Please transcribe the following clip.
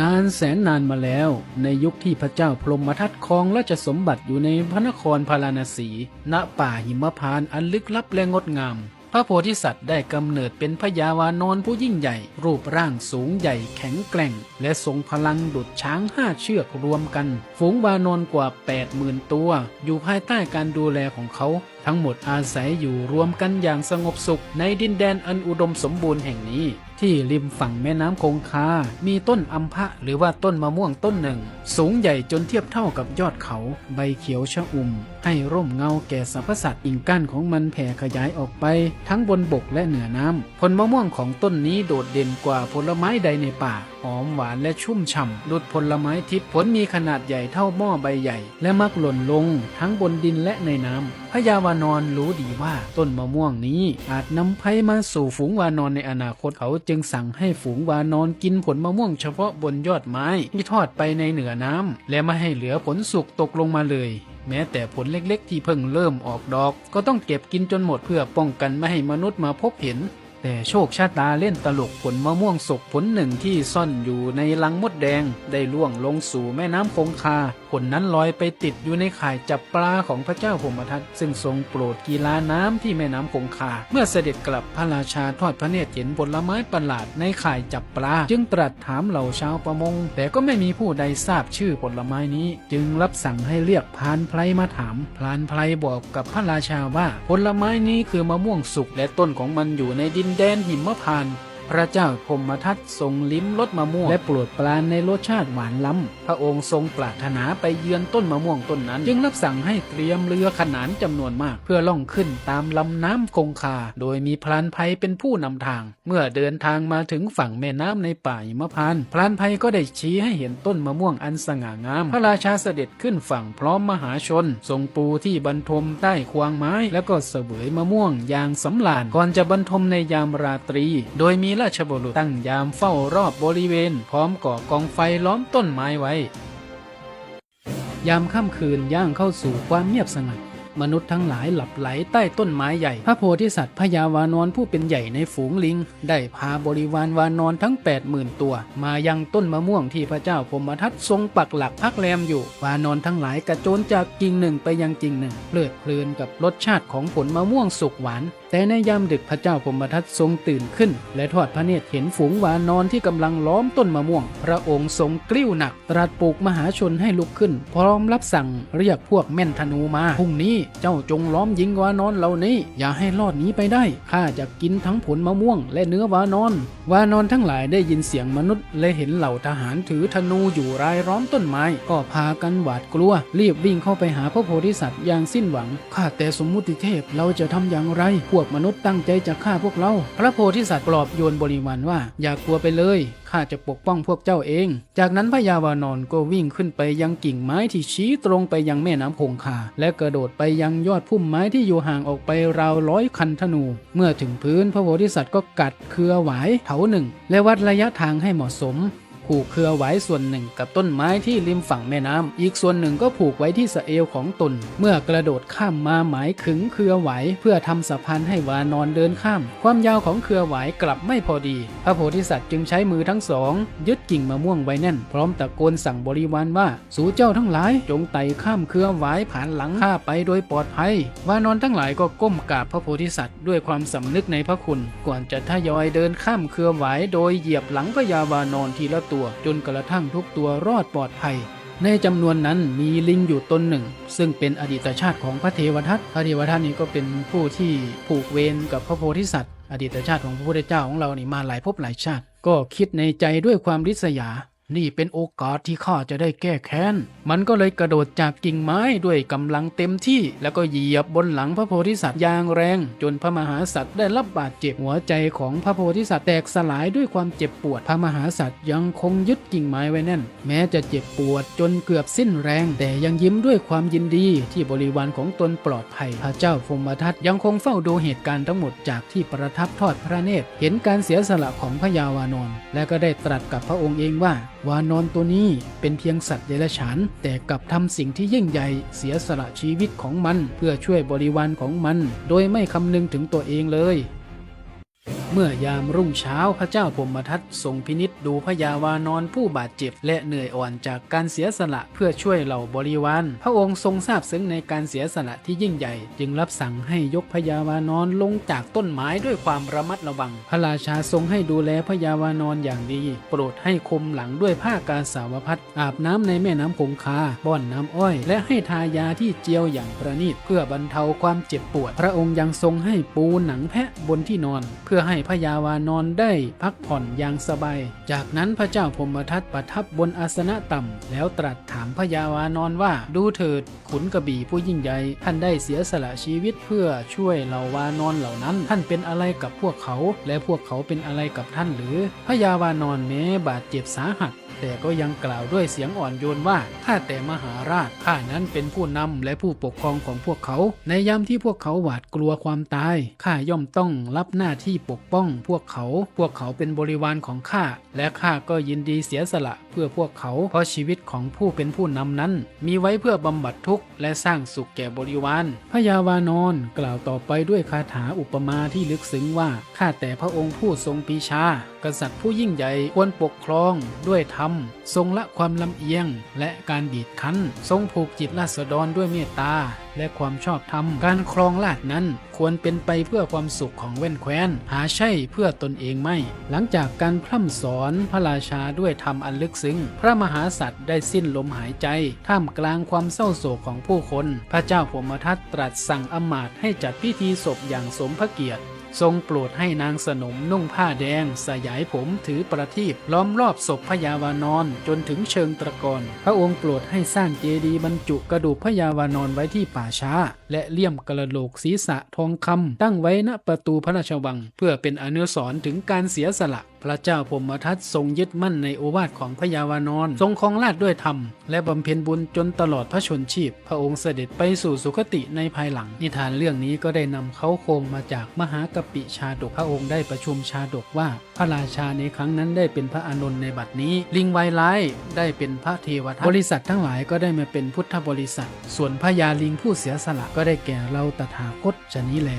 นานแสนนานมาแล้ว ในยุคที่พระเจ้าพรหมทัตครองราชสมบัติอยู่ในพระนครพาราณสี ณป่าหิมพานอันลึกลับและงดงาม พระโพธิสัตว์ได้กำเนิดเป็นพญาวานอนผู้ยิ่งใหญ่ รูปร่างสูงใหญ่แข็งแกร่ง และทรงพลังดุจช้างห้าเชือกรวมกัน ฝูงวานอนกว่า 80,000 ตัว อยู่ภายใต้การดูแลของเขา ทั้งหมดอาศัยอยู่รวมกันอย่างสงบสุขในดินแดนอันอุดมสมบูรณ์แห่งนี้ ที่ริมฝั่งแม่น้ำคงคา มีต้นอัมพะหรือว่าต้นมะม่วงต้นหนึ่ง สูงใหญ่จนเทียบเท่ากับยอดเขา ใบเขียวชะอุ่ม ให้ร่มเงาแก่สรรพสัตว์กิ่งก้านของมันแผ่ขยายออกไป ทั้งบนบกและเหนือน้ำผลมะม่วงของต้นนี้โดดเด่นกว่าผลไม้ใดในป่า อมหวานและชุ่มฉ่ำดุดผลไม้ทิพย์ผลมีขนาดใหญ่เท่าหม้อใบใหญ่ และมักหล่นลงทั้งบนดินและในน้ำพญาวานอนรู้ดีว่าต้นมะม่วงนี้อาจนำภัยมาสู่ฝูงวานอนในอนาคตเขาจึงสั่งให้ฝูงวานอนกินผลมะม่วงเฉพาะบนยอดไม้ที่ทอดไปในเหนือน้ำและไม่ให้เหลือผลสุกตกลงมาเลยแม้แต่ผลเล็กๆ ที่เพิ่งเริ่มออกดอก ก็ต้องเก็บกินจนหมดเพื่อป้องกันไม่ให้มนุษย์มาพบเห็น แต่โชคชะตาเล่นตลกผลมะม่วงสกผลหนึ่งที่ซ่อนอยู่ในลังมดแดง ได้ล่วงลงสู่แม่น้ำคงคา ผลนั้นลอยไปติดอยู่ในข่ายจับปลาของพระเจ้าพรหมทัตซึ่งทรงโปรดกีฬาน้ำที่แม่น้ำคงคา เมื่อเสด็จกลับพระราชาทอดพระเนตรเห็นผลไม้ประหลาดในข่ายจับปลา จึงตรัสถามเหล่าชาวประมง แต่ก็ไม่มีผู้ใดทราบชื่อผลไม้นี้ จึงรับสั่งให้เรียกพานไพรมาถามพานไพรบอกกับพระราชาว่าผลไม้นี้คือมะม่วงสุกและต้นของมันอยู่ในดินแดนหิมพานต์ พระเจ้าพรหมทัตทรงลิ้มรสมะม่วง และโปรดปรานในรสชาติหวานล้ำ พระองค์ทรงปรารถนาไปเยือนต้นมะม่วงต้นนั้น จึงรับสั่งให้เตรียมเรือขนานจำนวนมาก เพื่อล่องขึ้นตามลำน้ำคงคา โดยมีพรานภัยเป็นผู้นำทาง เมื่อเดินทางมาถึงฝั่งแม่น้ำในป่าหิมพานพรานภัยก็ได้ชี้ให้เห็นต้นมะม่วงอันสง่างาม พระราชาเสด็จขึ้นฝั่งพร้อมมหาชน ทรงปูที่บรรทมใต้ควางไม้ แล้วก็เสวยมะม่วงอย่างสำราญก่อนจะบรรทมในยามราตรี โดยมีราชบุรุษตั้งยามเฝ้ารอบบริเวณ พร้อมก่อกองไฟล้อมต้นไม้ไว้ ยามค่ำคืนย่างเข้าสู่ความเงียบสงัด มนุษย์ทั้งหลายหลับไหลใต้ต้นไม้ใหญ่ พระโพธิสัตว์พญาวานอนผู้เป็นใหญ่ในฝูงลิง ได้พาบริวารวานอนทั้ง 80,000 ตัว มายังต้นมะม่วงที่พระเจ้าพรหมทัตทรงปักหลักพักแรมอยู่ วานอนทั้งหลายกระโจนจากกิ่งหนึ่งไปยังกิ่งหนึ่งเพลิดเพลินกับรสชาติของผลมะม่วงสุกหวาน แต่ในยามดึกพระเจ้าพรหมทัตทรงตื่นขึ้น และทอดพระเนตรเห็นฝูงวานอนที่กำลังล้อมต้นมะม่วง พระองค์ทรงกลิ้วหนัก ตรัสปลุกมหาชนให้ลุกขึ้น พร้อมรับสั่งเรียกพวกแม่นธนูมาพรุ่งนี้เจ้าจงล้อมยิงวานอนเหล่านี้ อย่าให้รอดหนีไปได้ข้าจะกินทั้งผลมะม่วงและเนื้อวานอน วานอนทั้งหลายได้ยินเสียงมนุษย์ และเห็นเหล่าทหารถือธนูอยู่รายล้อมต้นไม้ ก็พากันหวาดกลัว รีบวิ่งเข้าไปหาพระโพธิสัตว์อย่างสิ้นหวังข้าแต่สมมุติเทพเราจะทำอย่างไร พวกมนุษย์ตั้งใจจะฆ่าพวกเรา พระโพธิสัตว์ปลอบโยนบริวารว่า อย่ากลัวไปเลยข้าจะปกป้องพวกเจ้าเอง จากนั้นพญาวานอนก็วิ่งขึ้นไปยังกิ่งไม้ที่ชี้ตรงไปยังแม่น้ำคงคา และกระโดดไปยังยอดพุ่มไม้ที่อยู่ห่างออกไปราวร้อยคันธนู เมื่อถึงพื้นพระโพธิสัตว์ก็กัดเครือไหวาเถาหนึ่ง และวัดระยะทางให้เหมาะสม ผูกเครือไว้ส่วนหนึ่งกับต้นไม้ที่ริมฝั่งแม่น้ำอีกส่วนหนึ่งก็ผูกไว้ที่สะเอวของตน เมื่อกระโดดข้ามมาหมายขึงเครือไหวเพื่อทำสะพานให้วานอนเดินข้าม ความยาวของเครือไหวกลับไม่พอดี พระโพธิสัตว์จึงใช้มือทั้งสอง ยึดกิ่งมะม่วงไว้แน่น พร้อมตะโกนสั่งบริวารว่า สู่เจ้าทั้งหลาย จงไต่ข้ามเครือไหวผ่านหลังข้าไปโดยปลอดภัย วานอนทั้งหลายก็ก้มกราบพระโพธิสัตว์ด้วยความสำนึกในพระคุณ ก่อนจะทยอยเดินข้ามเครือไหวโดยเหยียบหลังพญาวานอนทีละตัวจนกระทั่งทุกตัวรอดปลอดภัย ในจำนวนนั้นมีลิงอยู่ตนหนึ่ง ซึ่งเป็นอดีตชาติของพระเทวทัตพระเทวทัตนี้ก็เป็นผู้ที่ผูกเวรกับพระโพธิสัตว์ อดีตชาติของพระพุทธเจ้าของเรานี่มาหลายภพหลายชาติ ก็คิดในใจด้วยความริษยา นี่เป็นโอกาสที่ข้าจะได้แก้แค้น มันก็เลยกระโดดจากกิ่งไม้ด้วยกำลังเต็มที่ แล้วก็เหยียบบนหลังพระโพธิสัตว์อย่างแรง จนพระมหาสัตว์ได้รับบาดเจ็บหัวใจของพระโพธิสัตว์แตกสลายด้วยความเจ็บปวด พระมหาสัตว์ยังคงยึดกิ่งไม้ไว้แน่น แม้จะเจ็บปวดจนเกือบสิ้นแรง แต่ยังยิ้มด้วยความยินดีที่บริวารของตนปลอดภัย พระเจ้าพมทัตยังคงเฝ้าดูเหตุการณ์ทั้งหมดจากที่ประทับทอดพระเนตร เห็นการเสียสละของพญาวานอนและก็ได้ตรัสกับพระองค์เองว่า วานอนตัวนี้เป็นเพียงสัตว์เดรัจฉาน แต่กลับทำสิ่งที่ยิ่งใหญ่เสียสละชีวิตของมัน เพื่อช่วยบริวารของมัน โดยไม่คำนึงถึงตัวเองเลย เมื่อยามรุ่งเช้าพระเจ้าพมทัตทรงพินิษดูพญาวานอนผู้บาดเจ็บ และเหนื่อยอ่อนจากการเสียสละเพื่อช่วยเหล่าบริวาร พระองค์ทรงทราบซึ้งในการเสียสละที่ยิ่งใหญ่ จึงรับสั่งให้ยกพญาวานอนลงจากต้นไม้ด้วยความระมัดระวัง พระราชาทรงให้ดูแลพญาวานอนอย่างดี โปรดให้คลุมหลังด้วยผ้ากาสาวพัดอาบน้ำในแม่น้ำคงคาป้อนน้ำอ้อย และให้ทายาที่เจียวอย่างประณีตเพื่อบรรเทาความเจ็บปวด พระองค์ยังทรงให้ปูหนังแพะบนที่นอน เพื่อให้พญาวานอนได้พักผ่อนอย่างสบาย จากนั้นพระเจ้าพรหมทัตประทับบนอาสนะต่ำ แล้วตรัสถามพญาวานอนว่าดูเถิด ขุนกระบี่ผู้ยิ่งใหญ่ท่านได้เสียสละชีวิตเพื่อช่วยเหล่าวานอนเหล่านั้น ท่านเป็นอะไรกับพวกเขา และพวกเขาเป็นอะไรกับท่านหรือพญาวานอนแม้บาดเจ็บสาหัส แต่ก็ยังกล่าวด้วยเสียงอ่อนโยนว่าข้าแต่มหาราชข้านั้นเป็นผู้นำและผู้ปกครองของพวกเขา ในยามที่พวกเขาหวาดกลัวความตายข้าย่อมต้องรับหน้าที่ปกป้อง พวกเขา พวกเขาเป็นบริวารของข้าและข้าก็ยินดีเสียสละ พื่อพวกเขา เพราะชีวิตของผู้เป็นผู้นำนั้น มีไว้เพื่อบำบัดทุกข์และสร้างสุขแก่บริวารพญาวานอนกล่าวต่อไปด้วยคาถาอุปมาที่ลึกซึ้งว่า ข้าแต่พระองค์ผู้ทรงปีชา กษัตริย์ผู้ยิ่งใหญ่ควรปกครองด้วยธรรม ทรงละความลำเอียงและการบีดคั้น ทรงผูกจิตราษฎรด้วยเมตตา และความชอบธรรม การครองราชนั้น ควรเป็นไปเพื่อความสุขของแว่นแคว้น หาใช่เพื่อตนเองไม่ หลังจากการพร่ำสอนพระราชาด้วยธรรมอันลึกซึ้ง พระมหาสัตว์ได้สิ้นลมหายใจ ท่ามกลางความเศร้าโศกของผู้คน พระเจ้าพมทัตตรัสสั่งอมาตย์ให้จัดพิธีศพอย่างสมพระเกียรติ ทรงโปรดให้นางสนมนุ่งผ้าแดง สยายผมถือประทีปล้อมรอบศพพญาวานอนจนถึงเชิงตะกอนพระองค์โปรดให้สร้างเจดีย์บรรจุกระดูกพญาวานอนไว้ที่ป่าช้าและเลี่ยมกระโหลกศีรษะทองคำตั้งไว้ณประตูพระราชวัง เพื่อเป็นอนุสรณ์ถึงการเสียสละ พระเจ้าพมทัตทรงยึดมั่นในโอวาทของพญาวานอนทรงครองราชย์ด้วยธรรม และบำเพ็ญบุญจนตลอดพระชนชีพ พระองค์เสด็จไปสู่สุคติในภายหลัง นิทานเรื่องนี้ก็ได้นำเขาโครงมาจากมหากปิชาดกพระองค์ได้ประชุมชาดกว่า พระราชาในครั้งนั้นได้เป็นพระอานนท์ในบัดนี้ ลิงไวร้ายได้เป็นพระเทวทัตบริษัททั้งหลายก็ได้มาเป็นพุทธบริษัท ส่วนพญาลิงผู้เสียสละก็ได้แก่เราตถาคตชะนี้แล